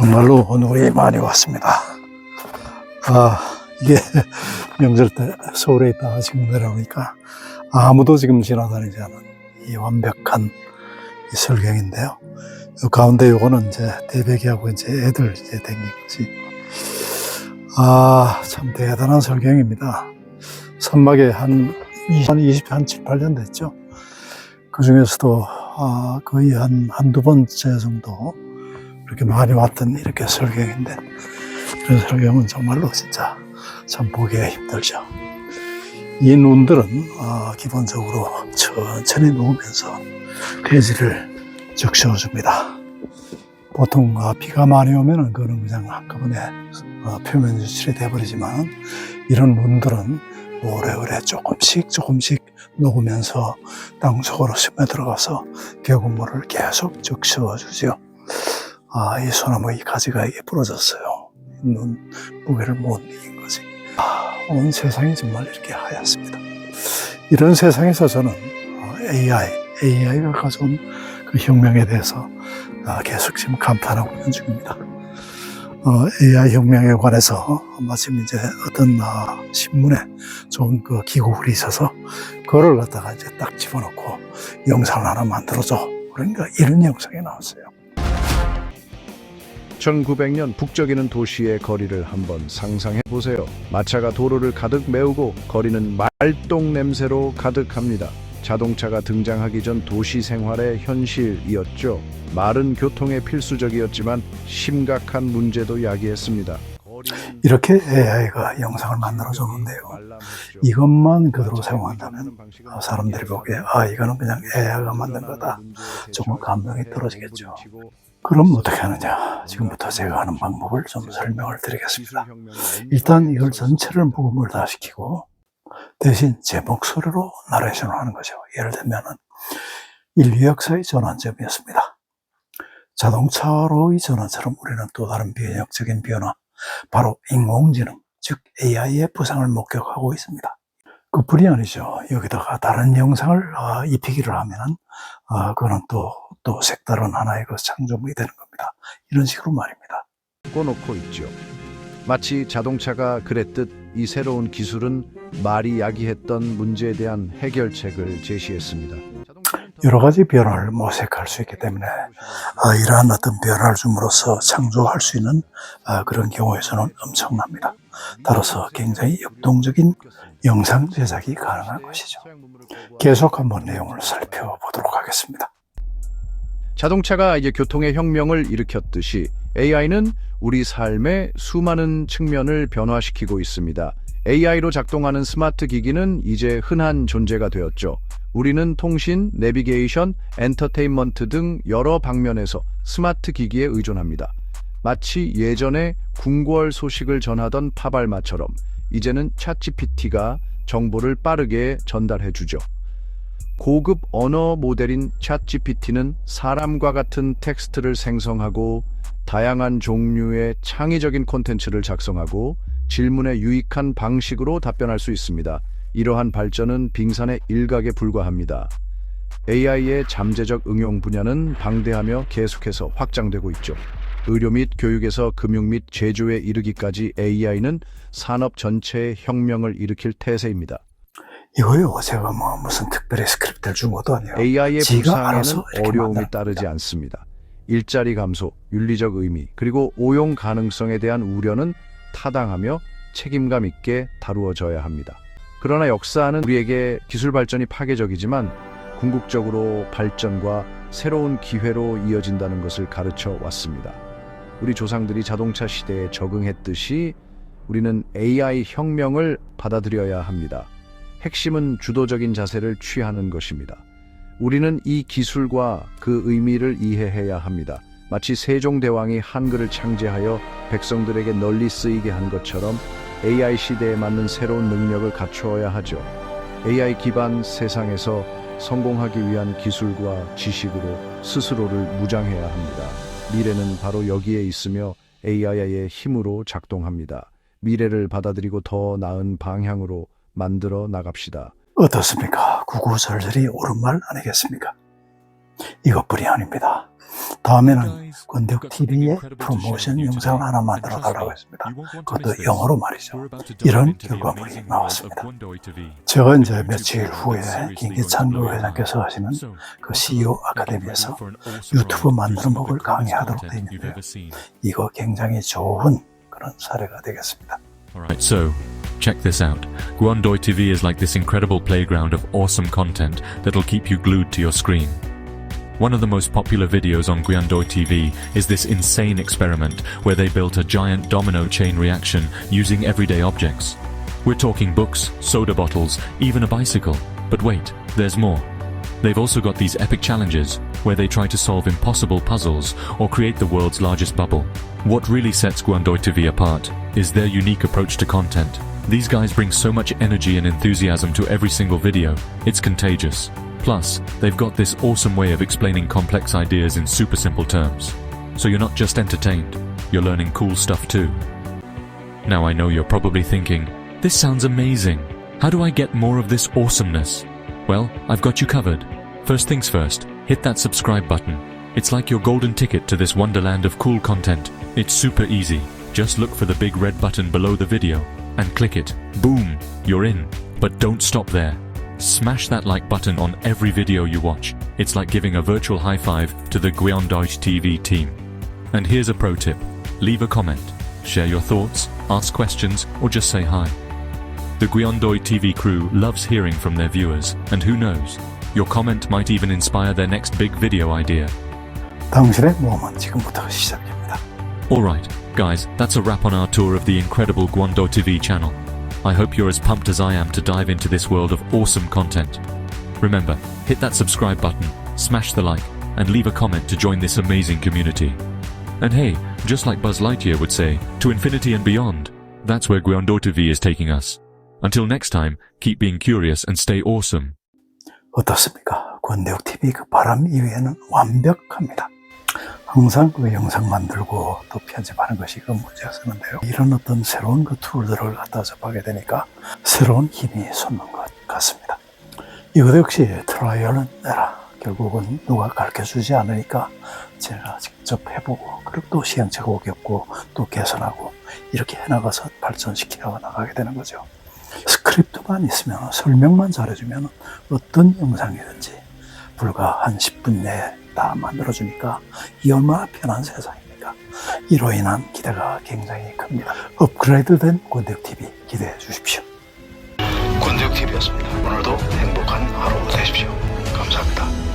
정말로 오늘이 많이 왔습니다. 아, 이게 명절 때 서울에 있다가 지금 내려오니까 아무도 지금 지나다니지 않은 이 완벽한 이 설경인데요. 요 가운데 요거는 이제 대배기하고 이제 애들 이제 댕긴 거지. 아, 참 대단한 설경입니다. 선막에 한 20, 한 20, 한 7, 8년 됐죠. 그 중에서도 아, 거의 한, 한두 번째 정도 이렇게 많이 왔던 이렇게 설경인데 이런 설경은 정말로 진짜 참 보기가 힘들죠. 이 눈들은 어, 기본적으로 천천히 녹으면서 해지를 적셔줍니다. 보통 어, 비가 많이 오면은 그거는 그냥 한꺼번에 어, 표면 유출이 돼버리지만 이런 눈들은 오래오래 조금씩 조금씩 녹으면서 땅 속으로 스며 들어가서 계곡물을 계속 적셔주죠. 아, 이 소나무 이 가지가 이게 부러졌어요. 눈 무게를 못 이긴 거지. 아, 온 세상이 정말 이렇게 하얗습니다. 이런 세상에서 저는 어, AI, AI가 가져온 그 혁명에 대해서 아, 계속 지금 감탄하고 있는 중입니다. 어, AI 혁명에 관해서 마침 이제 어떤 아, 신문에 좋은 그 기고글이 있어서 그거를 갖다가 이제 딱 집어넣고 영상을 하나 만들어줘. 그러니까 이런 영상이 나왔어요. 1900년 북적이는 도시의 거리를 한번 상상해 보세요. 마차가 도로를 가득 메우고 거리는 말똥 냄새로 가득합니다. 자동차가 등장하기 전 도시 생활의 현실이었죠. 말은 교통에 필수적이었지만 심각한 문제도 야기했습니다. 이렇게 AI가 영상을 만들어 줬는데요. 이것만 그대로 사용한다면 아, 사람들이 보기에 아 이거는 그냥 AI가 만든 거다. 조금 감동이 떨어지겠죠. 그럼 어떻게 하느냐? 지금부터 제가 하는 방법을 좀 설명을 드리겠습니다. 일단 이걸 전체를 녹음을 다 시키고 대신 제 목소리로 나레이션을 하는 거죠. 예를 들면은 인류 역사의 전환점이었습니다. 자동차로의 전환처럼 우리는 또 다른 비현역적인 변화, 바로 인공지능, 즉 AI의 부상을 목격하고 있습니다. 그 뿐이 아니죠. 여기다가 다른 영상을 아, 입히기를 하면은 아, 그거는 또, 또 색다른 하나의 그 창조물이 되는 겁니다. 이런 식으로 말입니다. 꽂놓고 있죠. 마치 자동차가 그랬듯 이 새로운 기술은 말이 야기했던 문제에 대한 해결책을 제시했습니다. 여러 가지 변화를 모색할 수 있기 때문에 아, 이러한 어떤 변화를 줌으로써 창조할 수 있는 아, 그런 경우의 수는 엄청납니다. 따라서 굉장히 역동적인 영상 제작이 가능한 것이죠. 계속 한번 내용을 살펴보도록 하겠습니다. 자동차가 이제 교통의 혁명을 일으켰듯이 AI는 우리 삶의 수많은 측면을 변화시키고 있습니다. AI로 작동하는 스마트 기기는 이제 흔한 존재가 되었죠. 우리는 통신, 내비게이션, 엔터테인먼트 등 여러 방면에서 스마트 기기에 의존합니다. 마치 예전에 궁궐 소식을 전하던 파발마처럼 이제는 챗GPT가 정보를 빠르게 전달해 주죠. 고급 언어 모델인 챗GPT는 사람과 같은 텍스트를 생성하고 다양한 종류의 창의적인 콘텐츠를 작성하고 질문에 유익한 방식으로 답변할 수 있습니다. 이러한 발전은 빙산의 일각에 불과합니다. AI의 잠재적 응용 분야는 방대하며 계속해서 확장되고 있죠. 의료 및 교육에서 금융 및 제조에 이르기까지 AI는 산업 전체의 혁명을 일으킬 태세입니다. 이거요, 제가 뭐 무슨 특별히 스크립트를 준 것도 아니에요. AI의 부상에는 어려움이 따르지. 않습니다. 일자리 감소, 윤리적 의미, 그리고 오용 가능성에 대한 우려는 타당하며 책임감 있게 다루어져야 합니다. 그러나 역사는 우리에게 기술 발전이 파괴적이지만 궁극적으로 발전과 새로운 기회로 이어진다는 것을 가르쳐 왔습니다. 우리 조상들이 자동차 시대에 적응했듯이 우리는 AI 혁명을 받아들여야 합니다. 핵심은 주도적인 자세를 취하는 것입니다. 우리는 이 기술과 그 의미를 이해해야 합니다. 마치 세종대왕이 한글을 창제하여 백성들에게 널리 쓰이게 한 것처럼 AI 시대에 맞는 새로운 능력을 갖추어야 하죠. AI 기반 세상에서 성공하기 위한 기술과 지식으로 스스로를 무장해야 합니다. 미래는 바로 여기에 있으며 AI의 힘으로 작동합니다. 미래를 받아들이고 더 나은 방향으로 만들어 나갑시다. 어떻습니까? 구구절절이 옳은 말 아니겠습니까? 이것뿐이 아닙니다. 다음에는 권대욱 TV의 프로모션 영상을 하나 만들어 달라고 했습니다. 그것도 영어로 말이죠. 이런 결과물이 나왔습니다. 제가 이제 며칠 후에 김기찬 회장께서 하시는 그 CEO 아카데미에서 유튜브 만드는 법을 강의하도록 되어 있는데요. 이거 굉장히 좋은 그런 사례가 되겠습니다. Alright, so, check this out. Guandoi TV is like this incredible playground of awesome content that'll keep you glued to your screen. One of the most popular videos on Guandoi TV is this insane experiment where they built a giant domino chain reaction using everyday objects. We're talking books, soda bottles, even a bicycle. But wait, there's more. They've also got these epic challenges where they try to solve impossible puzzles or create the world's largest bubble. What really sets Guandoi TV apart is their unique approach to content. These guys bring so much energy and enthusiasm to every single video, it's contagious. Plus, they've got this awesome way of explaining complex ideas in super simple terms. So you're not just entertained, you're learning cool stuff too. Now I know you're probably thinking, this sounds amazing. How do I get more of this awesomeness? Well, I've got you covered. First things first, hit that subscribe button. It's like your golden ticket to this wonderland of cool content. It's super easy. Just look for the big red button below the video and click it. Boom, you're in. But don't stop there. Smash that like button on every video you watch. It's like giving a virtual high five to the Guiandouche TV team. And here's a pro tip. Leave a comment. Share your thoughts, ask questions, or just say hi. The Guiandoi TV crew loves hearing from their viewers, and who knows, your comment might even inspire their next big video idea. 당신의 모험은 지금부터 시작됩니다. Alright, guys, that's a wrap on our tour of the incredible Guando TV channel. I hope you're as pumped as I am to dive into this world of awesome content. Remember, hit that subscribe button, smash the like, and leave a comment to join this amazing community. And hey, just like Buzz Lightyear would say, to infinity and beyond, that's where Guando TV is taking us. Until next time, keep being curious and stay awesome. 어떻습니까? 권대욱 TV 그 바람 이외에는 완벽합니다. 항상 그 영상 만들고 또 편집하는 것이 그 문제였었는데요. 이런 어떤 새로운 그 툴들을 갖다 접하게 되니까 새로운 힘이 솟는 것 같습니다. 이것 역시 트라이얼 은 에라. 결국은 누가 가르쳐 주지 않으니까 제가 직접 해보고 그리고 또 시행착오 겪고 또 개선하고 이렇게 해나가서 발전시켜 나가게 되는 거죠. 스크립트만 있으면 설명만 잘해주면 어떤 영상이든지 불과 한 10분 내에 다 만들어주니까 이 얼마나 편한 세상입니까? 이로 인한 기대가 굉장히 큽니다. 업그레이드된 권대욱TV 기대해 주십시오. 권대욱TV였습니다. 오늘도 행복한 하루 되십시오. 감사합니다.